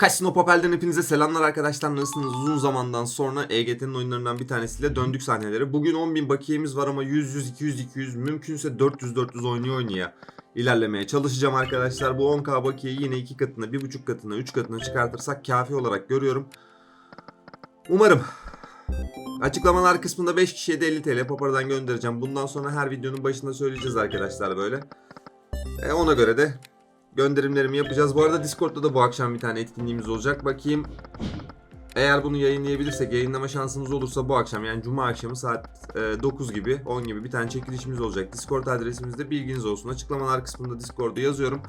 Casino Papel'den hepinize selamlar arkadaşlar. Nasılsınız? Uzun zamandan sonra EGT'nin oyunlarından bir tanesiyle döndük sahnelere. Bugün 10.000 bakiyemiz var ama 100, 100, 200, 200 mümkünse 400, 400 oynuyor oynaya ilerlemeye çalışacağım arkadaşlar. Bu 10k bakiyeyi yine 2 katına, 1.5 katına, 3 katına çıkartırsak kafi olarak görüyorum. Umarım. Açıklamalar kısmında 5 kişiye de 50 TL Papara'dan göndereceğim. Bundan sonra her videonun başında söyleyeceğiz arkadaşlar böyle. E ona göre de gönderimlerimi yapacağız. Bu arada Discord'da da bu akşam bir tane etkinliğimiz olacak. Bakayım eğer bunu yayınlayabilirsek, yayınlama şansımız olursa bu akşam yani cuma akşamı saat e, 9 gibi, 10 gibi bir tane çekilişimiz olacak. Discord adresimizde bilginiz olsun. Açıklamalar kısmında Discord'u yazıyorum.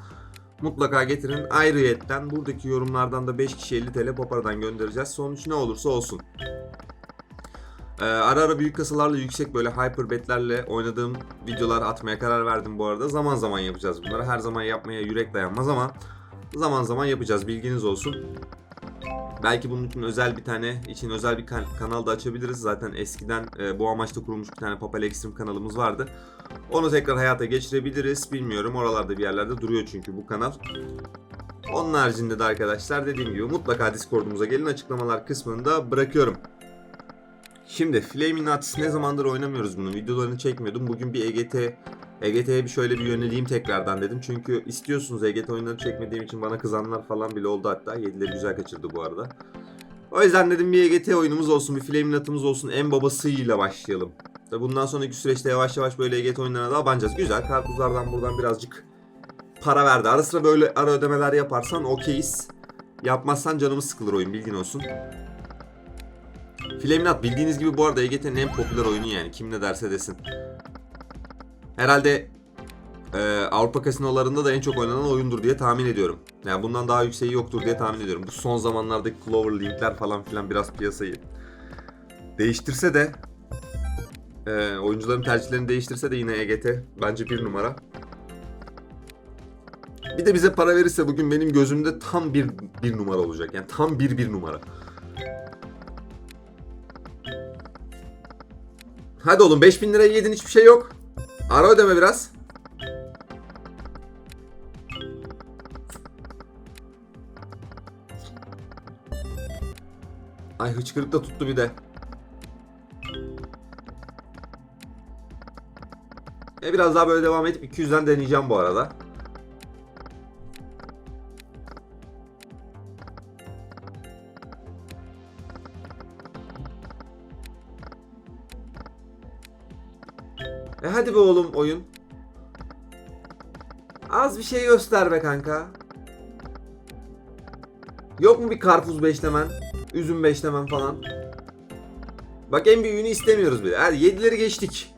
Mutlaka getirin. Ayrıyetten buradaki yorumlardan da 5 kişi 50 TL Papara'dan göndereceğiz. Sonuç ne olursa olsun. Ee, ara ara büyük kasalarla yüksek böyle hyper betlerle oynadığım videolar atmaya karar verdim bu arada. Zaman zaman yapacağız bunları. Her zaman yapmaya yürek dayanmaz ama zaman zaman yapacağız bilginiz olsun. Belki bunun için özel bir tane için özel bir kan- kanal da açabiliriz. Zaten eskiden e, bu amaçla kurulmuş bir tane Papal Extreme kanalımız vardı. Onu tekrar hayata geçirebiliriz. Bilmiyorum oralarda bir yerlerde duruyor çünkü bu kanal. Onun haricinde de arkadaşlar dediğim gibi mutlaka Discord'umuza gelin açıklamalar kısmında bırakıyorum. Şimdi Flaming Nuts ne zamandır oynamıyoruz bunu. Videolarını çekmiyordum. Bugün bir EGT EGT'ye bir şöyle bir yöneleyim tekrardan dedim. Çünkü istiyorsunuz EGT oyunları çekmediğim için bana kızanlar falan bile oldu hatta. Yedileri güzel kaçırdı bu arada. O yüzden dedim bir EGT oyunumuz olsun, bir Flaming Nut'ımız olsun. En babasıyla başlayalım. Tabi bundan sonraki süreçte yavaş yavaş böyle EGT oyunlarına daha banacağız. Güzel. Karpuzlardan buradan birazcık para verdi. Ara sıra böyle ara ödemeler yaparsan okeyiz. Yapmazsan canımız sıkılır oyun bilgin olsun. Flaminat bildiğiniz gibi bu arada EGT'nin en popüler oyunu yani kim ne derse desin. Herhalde e, Avrupa kasinolarında da en çok oynanan oyundur diye tahmin ediyorum. Yani bundan daha yükseği yoktur diye tahmin ediyorum. Bu son zamanlardaki Clover Link'ler falan filan biraz piyasayı değiştirse de e, oyuncuların tercihlerini değiştirse de yine EGT bence bir numara. Bir de bize para verirse bugün benim gözümde tam bir, bir numara olacak. Yani tam bir bir numara. Hadi oğlum 5000 liraya yedin hiçbir şey yok. Ara ödeme biraz. Ay hıçkırık da tuttu bir de. E biraz daha böyle devam edip 200'den deneyeceğim bu arada. E hadi be oğlum oyun. Az bir şey göster be kanka. Yok mu bir karpuz beşlemen? Üzüm beşlemen falan? Bak en büyüğünü istemiyoruz bile. Hadi yedileri geçtik.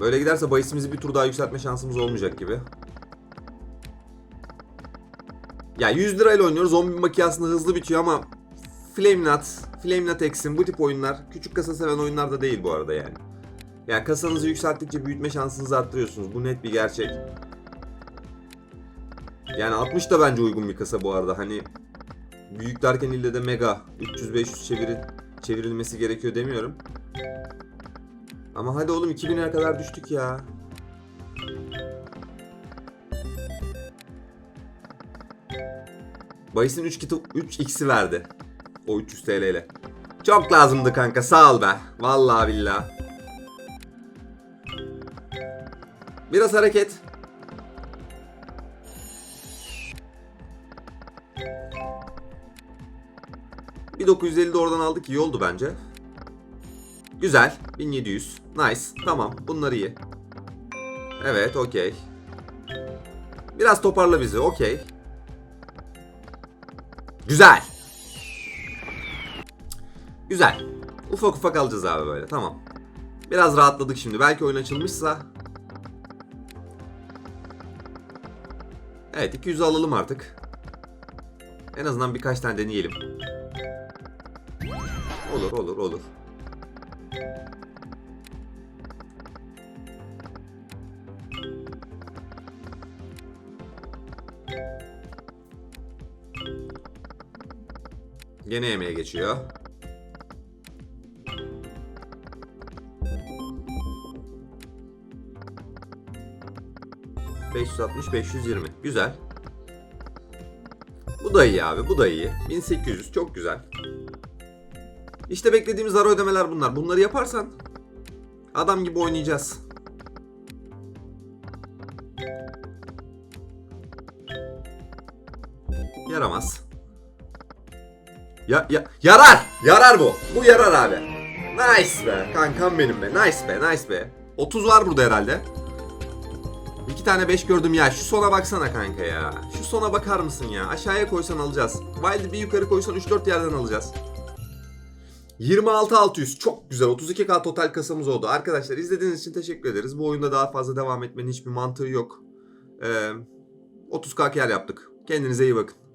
Böyle giderse bahisimizi bir tur daha yükseltme şansımız olmayacak gibi. Ya 100 lirayla oynuyoruz. 10 bin hızlı bitiyor ama Flame Nut, Flame Nut X'in bu tip oyunlar küçük kasa seven oyunlar da değil bu arada yani. Yani kasanızı yükselttikçe büyütme şansınızı arttırıyorsunuz. Bu net bir gerçek. Yani 60 da bence uygun bir kasa bu arada. Hani büyük derken ille de mega 300-500 çevirin, çevrilmesi gerekiyor demiyorum. Ama hadi oğlum 2000'e kadar düştük ya. Bayis'in 3 kitabı 3x'i verdi. O 300 TL ile. Çok lazımdı kanka sağ ol be. Vallahi billah. Biraz hareket. Bir 950 de oradan aldık iyi oldu bence. Güzel. 1700. Nice. Tamam. Bunlar iyi. Evet okey. Biraz toparla bizi. Okey. Güzel. Güzel. Ufak ufak alacağız abi böyle. Tamam. Biraz rahatladık şimdi. Belki oyun açılmışsa. Evet 200'ü alalım artık. En azından birkaç tane deneyelim. Olur olur olur. Gene yemeğe geçiyor. ...560-520. Güzel. Bu da iyi abi. Bu da iyi. 1800. Çok güzel. İşte beklediğimiz ara ödemeler bunlar. Bunları yaparsan... ...adam gibi oynayacağız. Ya, ya, yarar! Yarar bu. Bu yarar abi. Nice be. Kankam benim be. Nice be. Nice be. 30 var burada herhalde. İki tane 5 gördüm ya. Şu sona baksana kanka ya. Şu sona bakar mısın ya? Aşağıya koysan alacağız. Wild'i bir yukarı koysan 3-4 yerden alacağız. 26600 çok güzel 32k total kasamız oldu. Arkadaşlar izlediğiniz için teşekkür ederiz. Bu oyunda daha fazla devam etmenin hiçbir mantığı yok. Ee, 30k kar yaptık. Kendinize iyi bakın.